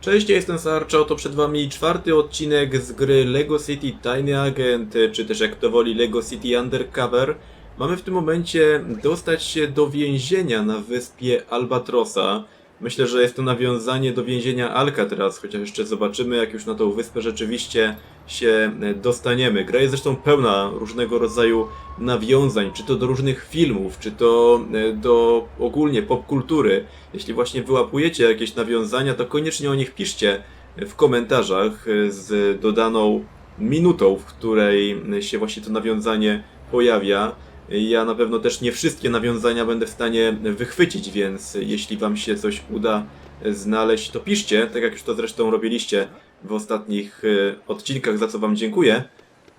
Cześć, ja jestem Sarczo, to przed wami czwarty odcinek z gry LEGO City Tiny Agent, czy też jak to woli LEGO City Undercover. Mamy w tym momencie dostać się do więzienia na wyspie Albatrosa. Myślę, że jest to nawiązanie do więzienia Alcatraz, chociaż jeszcze zobaczymy, jak już na tą wyspę rzeczywiście się e, dostaniemy. Gra jest zresztą pełna różnego rodzaju nawiązań, czy to do różnych filmów, czy to e, do ogólnie popkultury. Jeśli właśnie wyłapujecie jakieś nawiązania, to koniecznie o nich piszcie w komentarzach e, z dodaną minutą, w której się właśnie to nawiązanie pojawia. Ja na pewno też nie wszystkie nawiązania będę w stanie wychwycić, więc jeśli Wam się coś uda znaleźć, to piszcie, tak jak już to zresztą robiliście w ostatnich e, odcinkach, za co Wam dziękuję.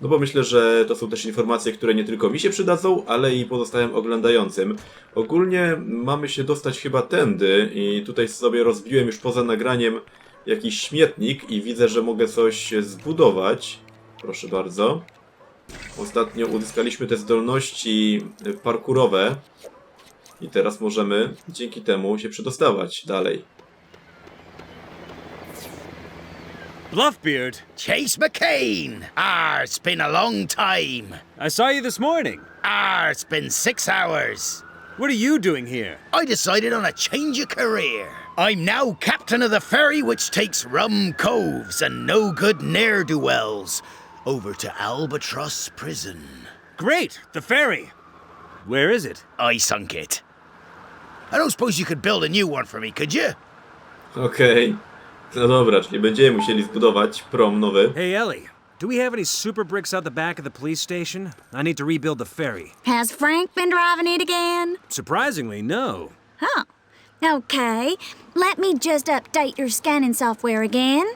No bo myślę, że to są też informacje, które nie tylko mi się przydadzą, ale i pozostałym oglądającym. Ogólnie mamy się dostać chyba tędy i tutaj sobie rozbiłem już poza nagraniem jakiś śmietnik i widzę, że mogę coś zbudować. Proszę bardzo. Ostatnio uzyskaliśmy te zdolności parkurowe i teraz możemy dzięki temu się przedostawać dalej. Bluffbeard, Chase McCain! Ah, it's been a long time. I saw you this morning. Ah, it's been six hours. What are you doing here? I decided on a change of career. I'm now captain of the ferry which takes rum coves and no good ne'er do wells over to Albatross Prison. Great, the ferry. Where is it? I sunk it. I don't suppose you could build a new one for me, could you? Okej. No dobra, czyli będziemy musieli zbudować prom nowy. Hey, Ellie, do we have any super bricks out the back of the police station? I need to rebuild the ferry. Has Frank been driving it again? Surprisingly, no. Huh. Okay, let me just update your scanning software again.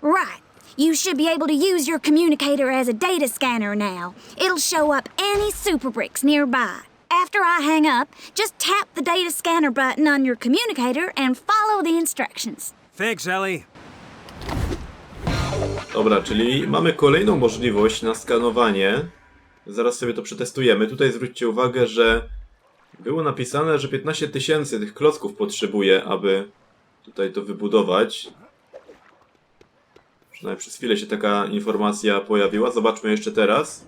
Right. You should be able to use your communicator as a data scanner now. It'll show up any super bricks nearby. After I hang up, just tap the data scanner button on your communicator and follow the instructions. Thanks, Ellie. Dobra, czyli mamy kolejną możliwość na skanowanie. Zaraz sobie to przetestujemy. Tutaj zwróćcie uwagę, że było napisane, że 15 tysięcy tych klocków potrzebuje, aby tutaj to wybudować. Przynajmniej przez chwilę się taka informacja pojawiła. Zobaczmy jeszcze teraz.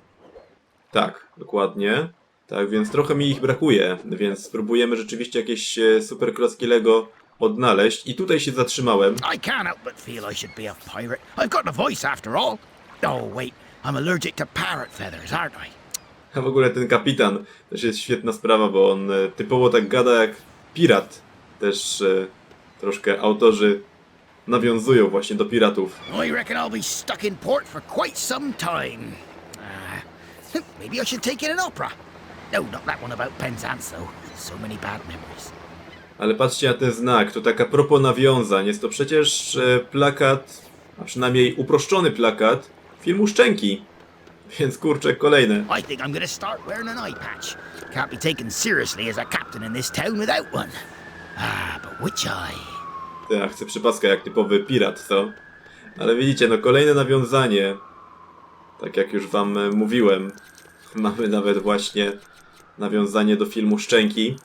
Tak, dokładnie. Tak, więc trochę mi ich brakuje, więc spróbujemy rzeczywiście jakieś e, super klocki Lego odnaleźć. I tutaj się zatrzymałem. I can't help but feel I should be a pirate. I've got the voice after all. Oh, wait, I'm allergic to parrot feathers, aren't I? A w ogóle ten kapitan też jest świetna sprawa, bo on e, typowo tak gada jak pirat. Też e, troszkę autorzy nawiązują właśnie do piratów. I reckon I'll be stuck in port for quite some time. Uh, maybe I should take in an opera. No, not that one about Penzance, though. So many bad memories. Ale patrzcie na ten znak, to taka propos nawiązań. Jest to przecież e, plakat, a przynajmniej uproszczony plakat filmu Szczęki. Więc kurczę, kolejne. I think I'm gonna start wearing an eye patch. Can't be taken seriously as a captain in this town without one. Ah, but which eye? Ja chcę przypaska jak typowy pirat, co? Ale widzicie, no kolejne nawiązanie. Tak jak już wam e, mówiłem, mamy nawet właśnie nawiązanie do filmu Szczęki.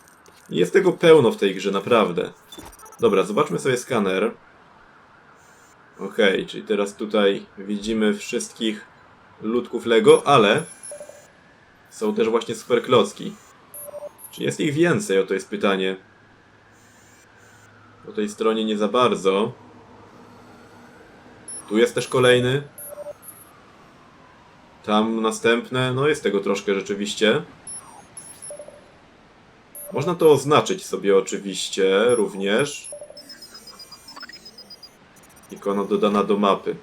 Jest tego pełno w tej grze, naprawdę. Dobra, zobaczmy sobie skaner. Okej, czyli teraz tutaj widzimy wszystkich ludków Lego, ale są też właśnie super klocki. Czy jest ich więcej? Oto jest pytanie. Po tej stronie nie za bardzo. Tu jest też kolejny. Tam następne. No jest tego troszkę rzeczywiście. Można to oznaczyć sobie oczywiście również. Ikona dodana do mapy.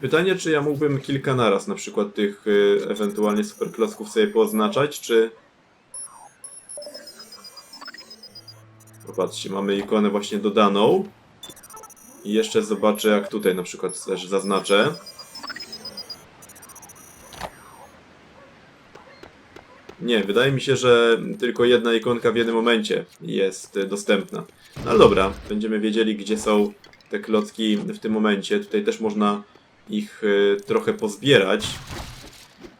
Pytanie, czy ja mógłbym kilka naraz na przykład tych y, ewentualnie superklocków sobie pooznaczać, czy... Popatrzcie, mamy ikonę właśnie dodaną. I jeszcze zobaczę, jak tutaj na przykład też zaznaczę. Nie, wydaje mi się, że tylko jedna ikonka w jednym momencie jest dostępna. No ale dobra, będziemy wiedzieli, gdzie są te klocki w tym momencie. Tutaj też można ich y, trochę pozbierać.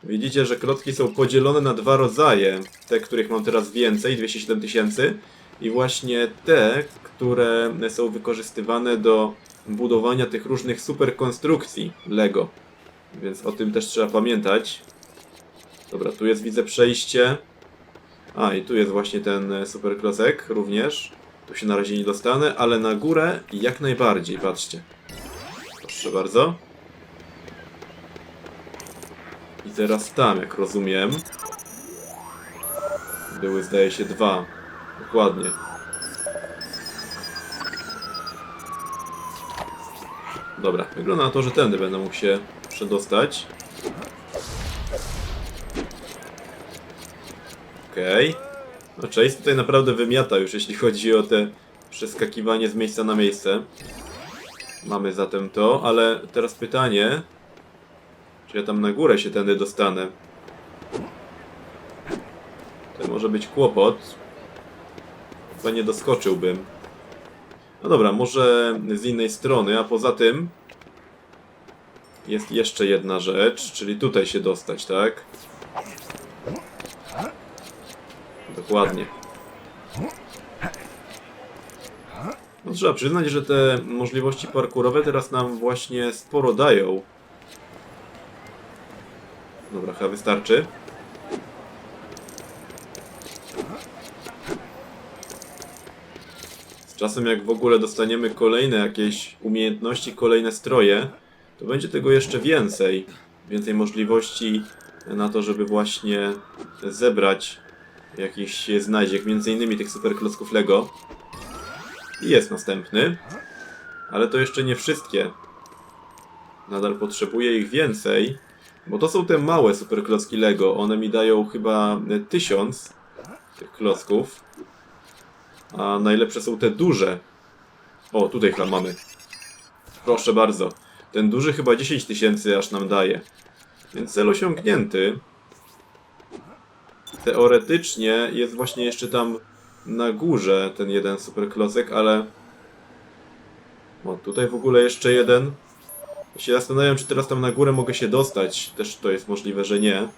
Widzicie, że klocki są podzielone na dwa rodzaje. Te, których mam teraz więcej, 207 tysięcy i właśnie te, które są wykorzystywane do budowania tych różnych super konstrukcji Lego. Więc o tym też trzeba pamiętać. Dobra, tu jest widzę przejście. A, i tu jest właśnie ten e, super klocek również. Tu się na razie nie dostanę, ale na górę jak najbardziej, patrzcie. Proszę bardzo. I teraz tam, jak rozumiem. Były, zdaje się, dwa. Dokładnie. Dobra, wygląda na to, że tędy będę mógł się przedostać. Okej. No Chase tutaj naprawdę wymiata już, jeśli chodzi o te przeskakiwanie z miejsca na miejsce. Mamy zatem to, ale teraz pytanie... Czy ja tam na górę się tędy dostanę? To może być kłopot. Nie doskoczyłbym. No dobra, może z innej strony, a poza tym... Jest jeszcze jedna rzecz, czyli tutaj się dostać, tak? Dokładnie. No trzeba przyznać, że te możliwości parkurowe teraz nam właśnie sporo dają. Dobra, chyba wystarczy. Czasem jak w ogóle dostaniemy kolejne jakieś umiejętności, kolejne stroje, to będzie tego jeszcze więcej. Więcej możliwości na to, żeby właśnie zebrać jakiś znajdziek, między innymi tych superklocków Lego. I jest następny. Ale to jeszcze nie wszystkie. Nadal potrzebuję ich więcej. Bo to są te małe superklocki Lego. One mi dają chyba tysiąc tych klocków. A najlepsze są te duże. O, tutaj chyba mamy. Proszę bardzo. Ten duży chyba 10 tysięcy aż nam daje. Więc cel osiągnięty. Teoretycznie jest właśnie jeszcze tam na górze ten jeden superklocek, ale... O, tutaj w ogóle jeszcze jeden. Ja się zastanawiam, czy teraz tam na górę mogę się dostać. Też to jest możliwe, że nie.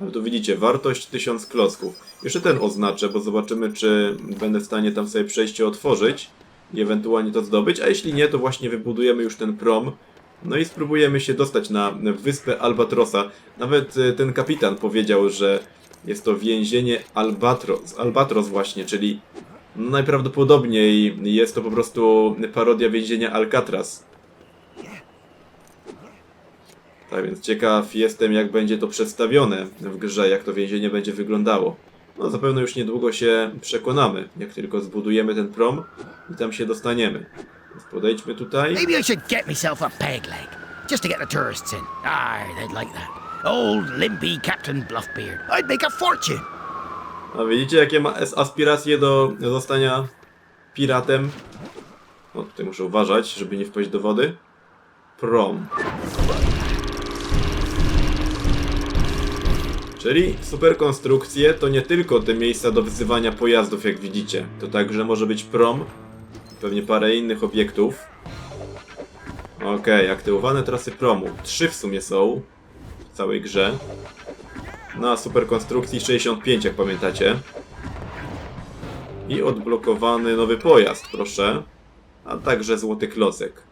Ale tu widzicie, wartość 1000 klocków. Jeszcze ten oznaczę, bo zobaczymy, czy będę w stanie tam sobie przejście otworzyć i ewentualnie to zdobyć. A jeśli nie, to właśnie wybudujemy już ten prom. No i spróbujemy się dostać na wyspę Albatrosa. Nawet e, ten kapitan powiedział, że jest to więzienie Albatros, Albatros właśnie, czyli najprawdopodobniej jest to po prostu parodia więzienia Alcatraz. Tak więc ciekaw jestem, jak będzie to przedstawione w grze, jak to więzienie będzie wyglądało. No zapewne już niedługo się przekonamy, jak tylko zbudujemy ten prom i tam się dostaniemy. Więc podejdźmy tutaj. Maybe I should get myself a peg leg, just to get the tourists in. Aye, they'd like that. Old limpy Captain Bluffbeard. I'd make a fortune. A widzicie, jakie ma as- aspiracje do zostania piratem? O, tutaj muszę uważać, żeby nie wpaść do wody. Prom. Czyli superkonstrukcje to nie tylko te miejsca do wyzywania pojazdów, jak widzicie. To także może być prom, pewnie parę innych obiektów. Okej, aktywowane trasy promu. Trzy w sumie są w całej grze. Na superkonstrukcji 65, jak pamiętacie. I odblokowany nowy pojazd, proszę. A także złoty klocek.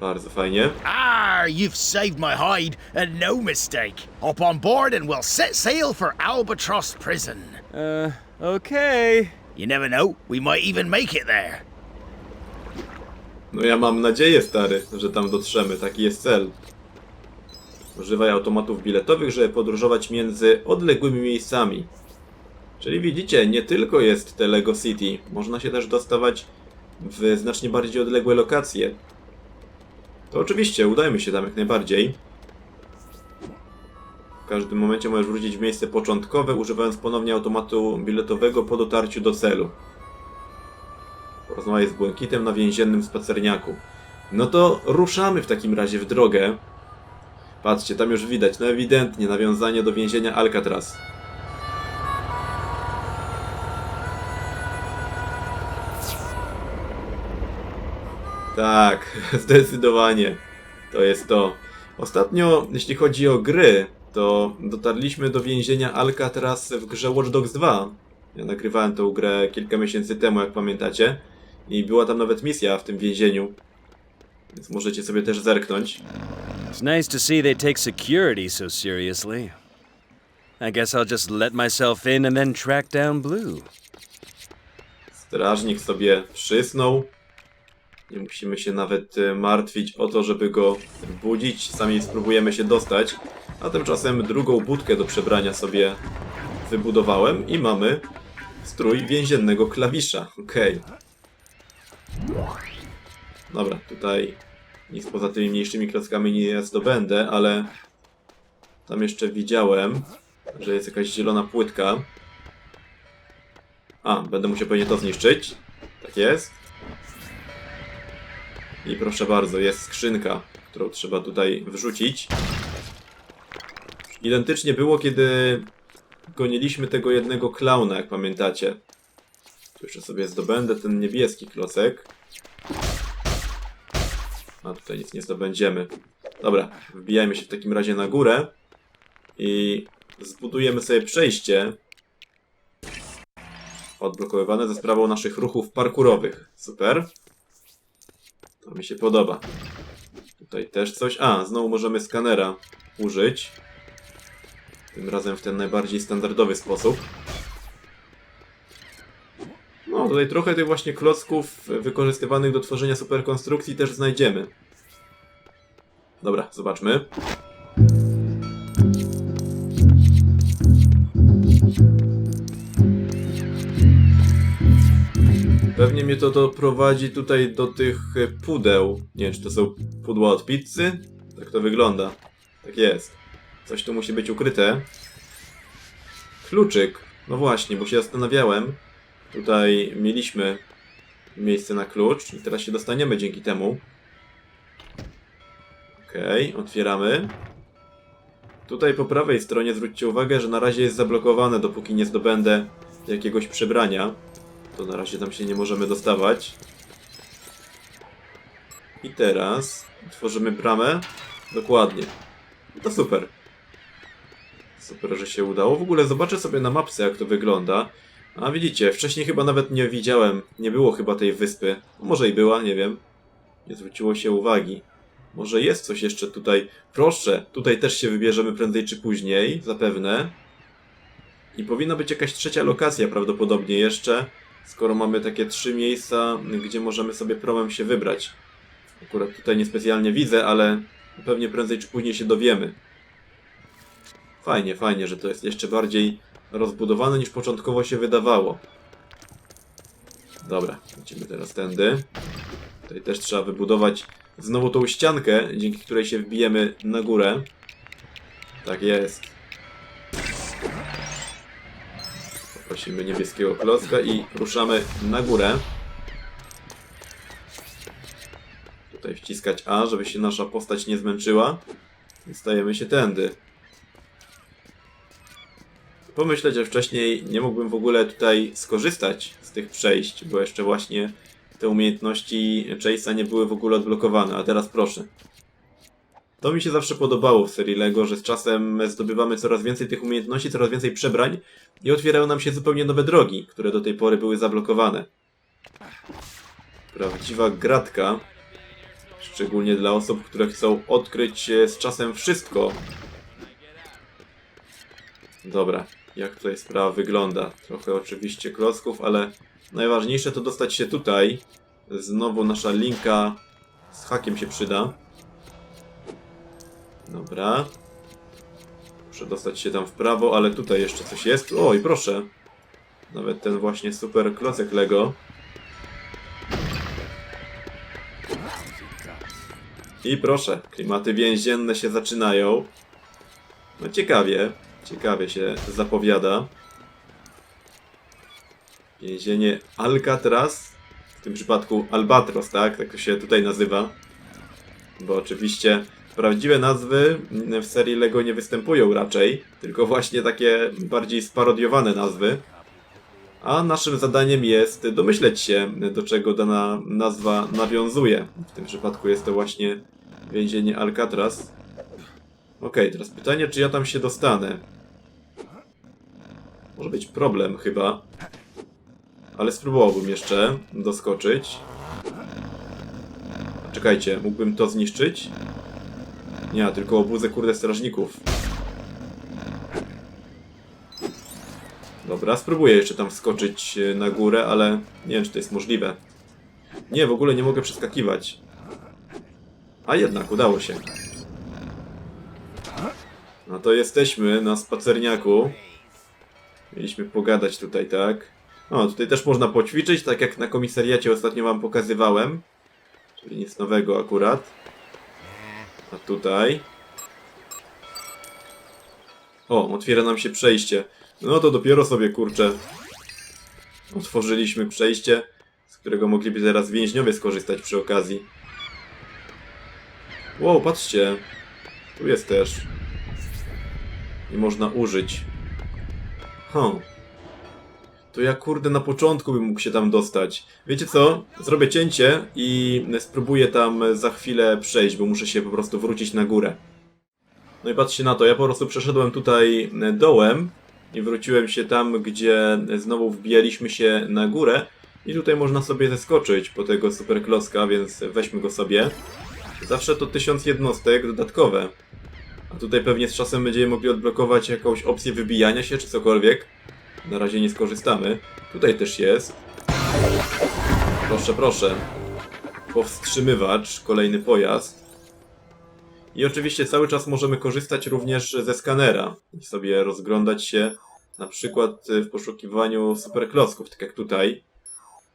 Bardzo fajnie. Ah, you've saved my hide, and no mistake. Hop on board and we'll set sail for Albatross Prison. Uh, okay. You never know, we might even make it there. No ja mam nadzieję, stary, że tam dotrzemy. Taki jest cel. Używaj automatów biletowych, żeby podróżować między odległymi miejscami. Czyli widzicie, nie tylko jest te Lego City. Można się też dostawać w znacznie bardziej odległe lokacje. To oczywiście, udajmy się tam jak najbardziej. W każdym momencie możesz wrócić w miejsce początkowe, używając ponownie automatu biletowego po dotarciu do celu. Porozmawiaj z Błękitem na więziennym spacerniaku. No to ruszamy w takim razie w drogę. Patrzcie, tam już widać, no ewidentnie nawiązanie do więzienia Alcatraz. Tak, zdecydowanie. To jest to. Ostatnio, jeśli chodzi o gry, to dotarliśmy do więzienia Alcatraz w grze Watch Dogs 2. Ja nagrywałem tą grę kilka miesięcy temu, jak pamiętacie. I była tam nawet misja w tym więzieniu. Więc możecie sobie też zerknąć. It's nice to see they take security so seriously. I guess I'll just let myself in and then track down Blue. Strażnik sobie przysnął. Nie musimy się nawet e, martwić o to, żeby go budzić. Sami spróbujemy się dostać. A tymczasem drugą budkę do przebrania sobie wybudowałem i mamy strój więziennego klawisza. Okej. Dobra, tutaj nic poza tymi mniejszymi klockami nie zdobędę, ale tam jeszcze widziałem, że jest jakaś zielona płytka. A, będę musiał pewnie to zniszczyć. Tak jest. I proszę bardzo, jest skrzynka, którą trzeba tutaj wrzucić. Identycznie było, kiedy goniliśmy tego jednego klauna, jak pamiętacie. Tu jeszcze sobie zdobędę ten niebieski klocek. A tutaj nic nie zdobędziemy. Dobra, wbijajmy się w takim razie na górę i zbudujemy sobie przejście odblokowywane za sprawą naszych ruchów parkurowych. Super. To mi się podoba. Tutaj też coś. A, znowu możemy skanera użyć. Tym razem w ten najbardziej standardowy sposób. No, tutaj trochę tych właśnie klocków wykorzystywanych do tworzenia superkonstrukcji też znajdziemy. Dobra, zobaczmy. Pewnie mnie to doprowadzi tutaj do tych e, pudeł. Nie wiem, czy to są pudła od pizzy? Tak to wygląda. Tak jest. Coś tu musi być ukryte. Kluczyk. No właśnie, bo się zastanawiałem. Tutaj mieliśmy miejsce na klucz i teraz się dostaniemy dzięki temu. Okej, otwieramy. Tutaj po prawej stronie zwróćcie uwagę, że na razie jest zablokowane, dopóki nie zdobędę jakiegoś przebrania. To na razie tam się nie możemy dostawać. I teraz tworzymy bramę. Dokładnie. No to super. Super, że się udało. W ogóle zobaczę sobie na mapce, jak to wygląda. A widzicie, wcześniej chyba nawet nie widziałem. Nie było chyba tej wyspy. Może i była, nie wiem. Nie zwróciło się uwagi. Może jest coś jeszcze tutaj. Proszę, tutaj też się wybierzemy prędzej czy później, zapewne. I powinna być jakaś trzecia lokacja prawdopodobnie jeszcze, skoro mamy takie trzy miejsca, gdzie możemy sobie promem się wybrać. Akurat tutaj niespecjalnie widzę, ale pewnie prędzej czy później się dowiemy. Fajnie, fajnie, że to jest jeszcze bardziej rozbudowane niż początkowo się wydawało. Dobra, idziemy teraz tędy. Tutaj też trzeba wybudować znowu tą ściankę, dzięki której się wbijemy na górę. Tak jest. Poprosimy niebieskiego klocka i ruszamy na górę. Tutaj wciskać A, żeby się nasza postać nie zmęczyła. I stajemy się tędy. Pomyśleć, że wcześniej nie mógłbym w ogóle tutaj skorzystać z tych przejść, bo jeszcze właśnie te umiejętności Chase'a nie były w ogóle odblokowane, a teraz proszę. To mi się zawsze podobało w serii LEGO, że z czasem zdobywamy coraz więcej tych umiejętności, coraz więcej przebrań i otwierają nam się zupełnie nowe drogi, które do tej pory były zablokowane. Prawdziwa gratka. Szczególnie dla osób, które chcą odkryć e, z czasem wszystko. Dobra, jak tutaj sprawa wygląda? Trochę oczywiście klocków, ale najważniejsze to dostać się tutaj. Znowu nasza linka z hakiem się przyda. Dobra. Muszę dostać się tam w prawo, ale tutaj jeszcze coś jest. O, i proszę. Nawet ten właśnie super klocek Lego. I proszę, klimaty więzienne się zaczynają. No ciekawie, ciekawie się zapowiada. Więzienie Alcatraz, w tym przypadku Albatros, tak? Tak to się tutaj nazywa. Bo oczywiście prawdziwe nazwy w serii LEGO nie występują raczej, tylko właśnie takie bardziej sparodiowane nazwy. A naszym zadaniem jest domyśleć się, do czego dana nazwa nawiązuje. W tym przypadku jest to właśnie więzienie Alcatraz. Okej, teraz pytanie, czy ja tam się dostanę? Może być problem chyba. Ale spróbowałbym jeszcze doskoczyć. Czekajcie, mógłbym to zniszczyć? Nie, tylko obuzę kurde strażników. Dobra, spróbuję jeszcze tam wskoczyć e, na górę, ale nie wiem, czy to jest możliwe. Nie, w ogóle nie mogę przeskakiwać. A jednak, udało się. No to jesteśmy na spacerniaku. Mieliśmy pogadać tutaj, tak? O, tutaj też można poćwiczyć, tak jak na komisariacie ostatnio wam pokazywałem. Czyli nic nowego akurat. A tutaj... O, otwiera nam się przejście. No to dopiero sobie, kurczę, otworzyliśmy przejście, z którego mogliby teraz więźniowie skorzystać przy okazji. Wow, patrzcie. Tu jest też. I można użyć. Hm. To ja kurde na początku bym mógł się tam dostać. Wiecie co? Zrobię cięcie i spróbuję tam za chwilę przejść, bo muszę się po prostu wrócić na górę. No i patrzcie na to, ja po prostu przeszedłem tutaj dołem i wróciłem się tam, gdzie znowu wbijaliśmy się na górę i tutaj można sobie zeskoczyć po tego superklocka, więc weźmy go sobie. Zawsze to 1000 jednostek dodatkowe. A tutaj pewnie z czasem będziemy mogli odblokować jakąś opcję wybijania się czy cokolwiek. Na razie nie skorzystamy. Tutaj też jest. Proszę, proszę. Powstrzymywacz, kolejny pojazd. I oczywiście cały czas możemy korzystać również ze skanera i sobie rozglądać się na przykład w poszukiwaniu superklocków, tak jak tutaj.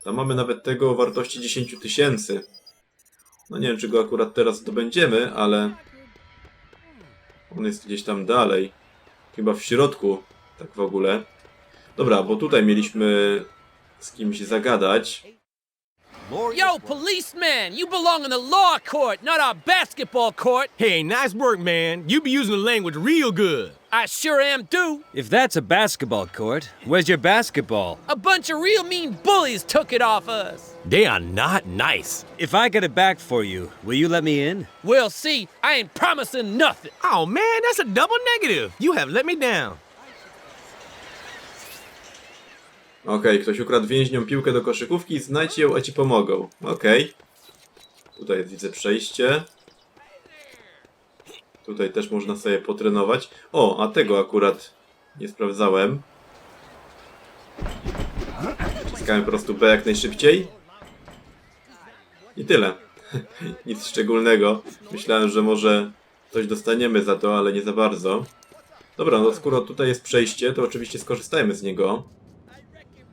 Tam mamy nawet tego o wartości 10 tysięcy. No nie wiem, czy go akurat teraz zdobędziemy, ale on jest gdzieś tam dalej. Chyba w środku, tak w ogóle. Dobra, bo tutaj mieliśmy z kimś zagadać. Yo, policeman, you belong in the law court, not our basketball court. Hey, nice work, man. You be using the language real good. I sure am due. If that's a basketball court, where's your basketball? A bunch of real mean bullies took it off us. They are not nice. If I get it back for you, will you let me in? We'll see. I ain't promising nothing. Oh, man, that's a double negative. You have let me down. Okej, ktoś ukradł więźniom piłkę do koszykówki, znajdź ją, a ci pomogą. Okej. Tutaj widzę przejście. Tutaj też można sobie potrenować. O, a tego akurat nie sprawdzałem. Wciskałem po prostu B jak najszybciej. I tyle. Nic szczególnego. Myślałem, że może coś dostaniemy za to, ale nie za bardzo. Dobra, no skoro tutaj jest przejście, to oczywiście skorzystajmy z niego.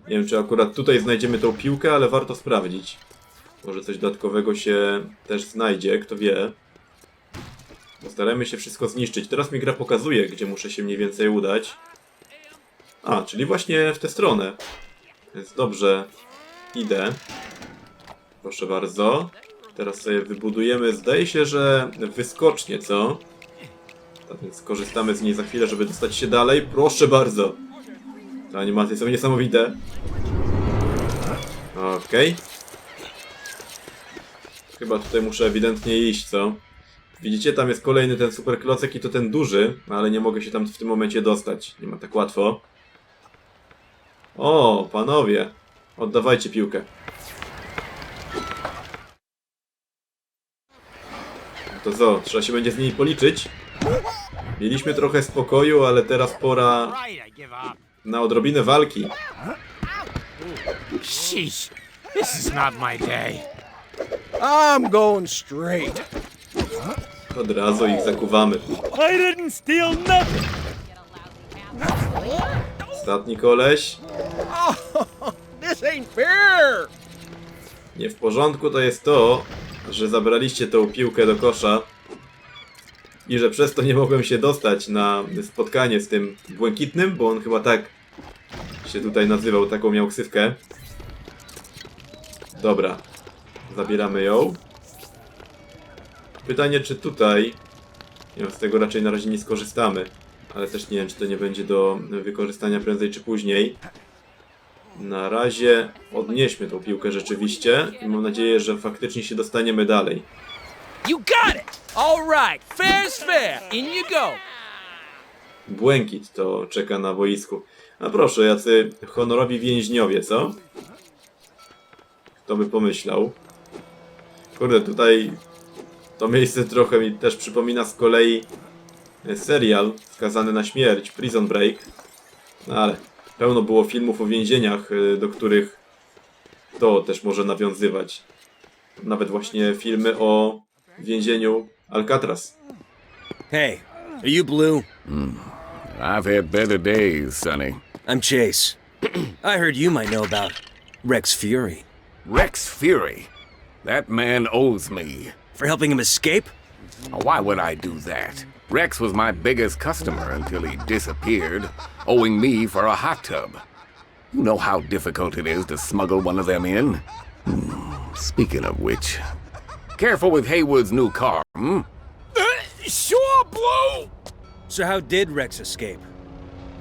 Nie wiem, czy akurat tutaj znajdziemy tą piłkę, ale warto sprawdzić. Może coś dodatkowego się też znajdzie, kto wie. Postarajmy się wszystko zniszczyć. Teraz mi gra pokazuje, gdzie muszę się mniej więcej udać. A, czyli właśnie w tę stronę. Więc dobrze, idę. Proszę bardzo. Teraz sobie wybudujemy, zdaje się, że wyskocznie, co? Tak więc skorzystamy z niej za chwilę, żeby dostać się dalej. Proszę bardzo. Te animacje są niesamowite. Okej. Chyba tutaj muszę ewidentnie iść, co? Widzicie, tam jest kolejny ten super klocek i to ten duży, ale nie mogę się tam w tym momencie dostać. Nie ma tak łatwo. O, panowie. Oddawajcie piłkę. To co, trzeba się będzie z nimi policzyć? Mieliśmy trochę spokoju, ale teraz pora Na odrobinę walki. Sheesh. This is not my day. I'm going straight. Od razu ich zakuwamy. I didn't steal nothing. Ostatni koleś. This ain't fair. Nie w porządku to jest to, że zabraliście tą piłkę do kosza i że przez to nie mogłem się dostać na spotkanie z tym błękitnym, bo on chyba tak się tutaj nazywał, taką miał ksywkę. Dobra, zabieramy ją. Pytanie, czy tutaj, wiem, z tego raczej na razie nie skorzystamy, ale też nie wiem, czy to nie będzie do wykorzystania prędzej czy później. Na razie odnieśmy tą piłkę rzeczywiście i mam nadzieję, że faktycznie się dostaniemy dalej. You got it. All right, fair's fair. In you go. Błękit to czeka na boisku. No proszę, jacy honorowi więźniowie, co? Kto by pomyślał? Kurde, tutaj to miejsce trochę mi też przypomina z kolei serial skazany na śmierć, Prison Break. No ale pełno było filmów o więzieniach, y, do których to też może nawiązywać. Nawet właśnie filmy o więzieniu Alcatraz. Hey, are you Blue? I've had better days, Sonny. I'm Chase. I heard you might know about Rex Fury. Rex Fury. That man owes me. For helping him escape? Why would I do that? Rex was my biggest customer until he disappeared, owing me for a hot tub. You know how difficult it is to smuggle one of them in? Hmm, Speaking of which, careful with Haywood's new car, hmm? Sure, Blue! So how did Rex escape?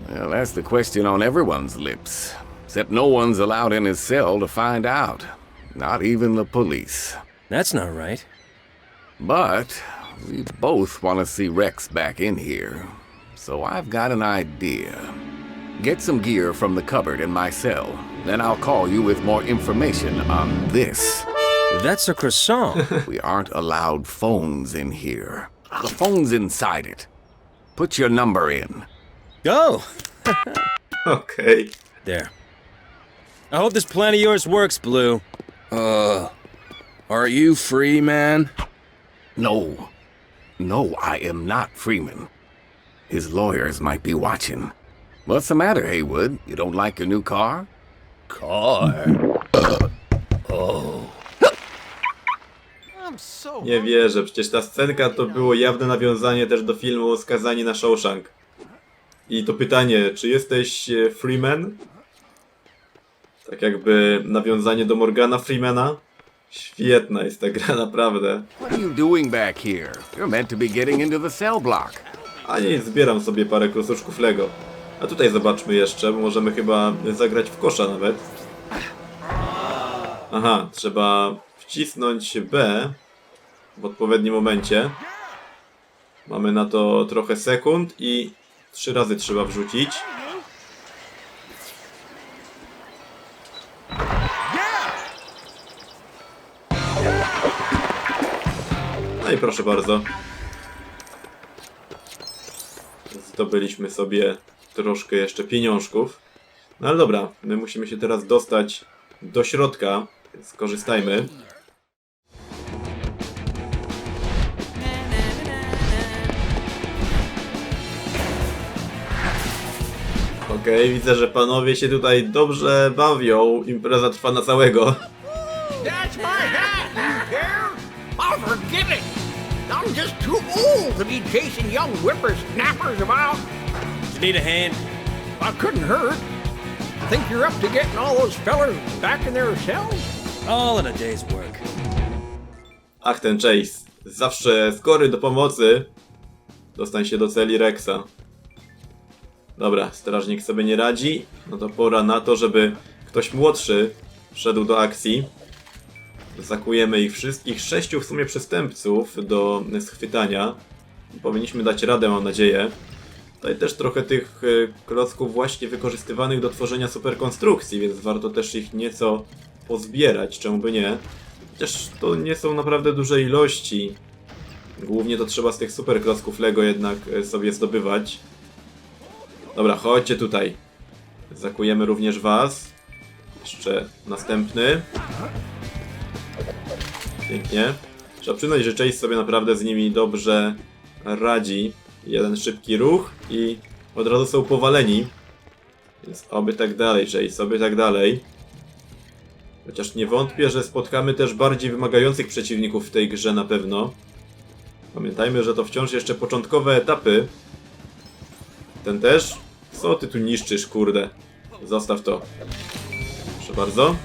Well, that's the question on everyone's lips. Except no one's allowed in his cell to find out. Not even the police. That's not right. But we both want to see Rex back in here. So I've got an idea. Get some gear from the cupboard in my cell. Then I'll call you with more information on this. That's a croissant. we aren't allowed phones in here. The phone's inside it. Put your number in. oh, okay. there. I hope this plan of yours works, Blue. Uh, are you free, man? No. No, I am not Freeman. His lawyers might be watching. What's the matter, Haywood? You don't like your new car? Car. Nie wierzę, przecież ta scenka to było jawne nawiązanie też do filmu Skazani na Shawshank. I to pytanie, czy jesteś e, Freeman? Tak jakby nawiązanie do Morgana Freemana? Świetna jest ta gra, naprawdę. What are you doing back here? You're meant to be getting into the cell block. A nie, zbieram sobie parę klosuszków Lego. A tutaj zobaczmy jeszcze, bo możemy chyba zagrać w kosza nawet. Aha, trzeba wcisnąć B w odpowiednim momencie. Mamy na to trochę sekund i trzy razy trzeba wrzucić. No i proszę bardzo. Zdobyliśmy sobie troszkę jeszcze pieniążków. No ale dobra, my musimy się teraz dostać do środka, więc Okej, widzę, że panowie się tutaj dobrze bawią. Impreza trwa na całego. That's my hat, you care? Oh, forget it. I'm just too old to be chasing young whippersnappers about. You need a hand? I couldn't hurt. Think you're up to getting all those fellers back in their cells? All in a day's work. Ach, ten Chase. Zawsze skory do pomocy. Dostań się do celi Rexa. Dobra, strażnik sobie nie radzi. No to pora na to, żeby ktoś młodszy wszedł do akcji. Zakujemy ich wszystkich, sześciu w sumie przestępców do schwytania. Powinniśmy dać radę, mam nadzieję. Tutaj też trochę tych e, klocków właśnie wykorzystywanych do tworzenia superkonstrukcji, więc warto też ich nieco pozbierać, czemu by nie. Chociaż to nie są naprawdę duże ilości. Głównie to trzeba z tych super klocków Lego jednak e, sobie zdobywać. Dobra, chodźcie tutaj. Zakujemy również was. Jeszcze następny. Pięknie. Trzeba przyznać, że Chase sobie naprawdę z nimi dobrze radzi. Jeden szybki ruch i od razu są powaleni. Więc oby tak dalej, Chase, oby tak dalej. Chociaż nie wątpię, że spotkamy też bardziej wymagających przeciwników w tej grze na pewno. Pamiętajmy, że to wciąż jeszcze początkowe etapy. Ten też? Co ty tu niszczysz, kurde? Zostaw to. Proszę bardzo.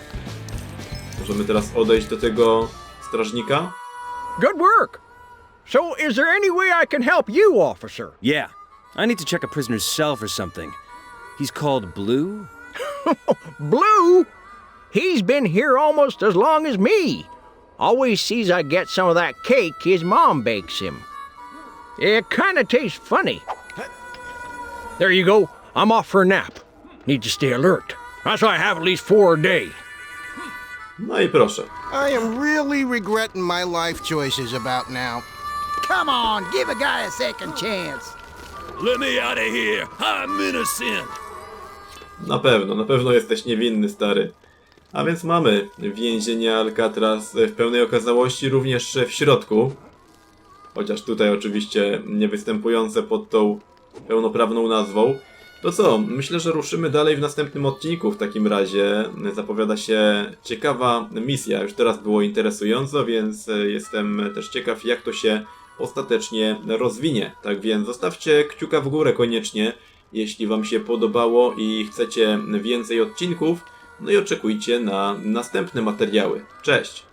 Możemy teraz odejść do tego strażnika. Good work. So, is there any way I can help you, officer? Yeah, I need to check a prisoner's cell for something. He's called Blue? Blue? He's been here almost as long as me. Always sees I get some of that cake his mom bakes him. It kinda tastes funny. There you go. I'm off for a nap. Need to stay alert. That's why I have at least four a day. No i proszę. I am really regretting my life choices about now. Come on, give a guy a second chance. Let me out of here. I'm innocent. Na pewno, na pewno jesteś niewinny, stary. A więc mamy więzienie Alcatraz w pełnej okazałości, również w środku. Chociaż tutaj oczywiście nie występujące pod tą pełnoprawną nazwą. To co? Myślę, że ruszymy dalej w następnym odcinku. W takim razie zapowiada się ciekawa misja. Już teraz było interesująco, więc e, jestem też ciekaw, jak to się ostatecznie rozwinie. Tak więc zostawcie kciuka w górę koniecznie, jeśli Wam się podobało i chcecie więcej odcinków. No i oczekujcie na następne materiały. Cześć!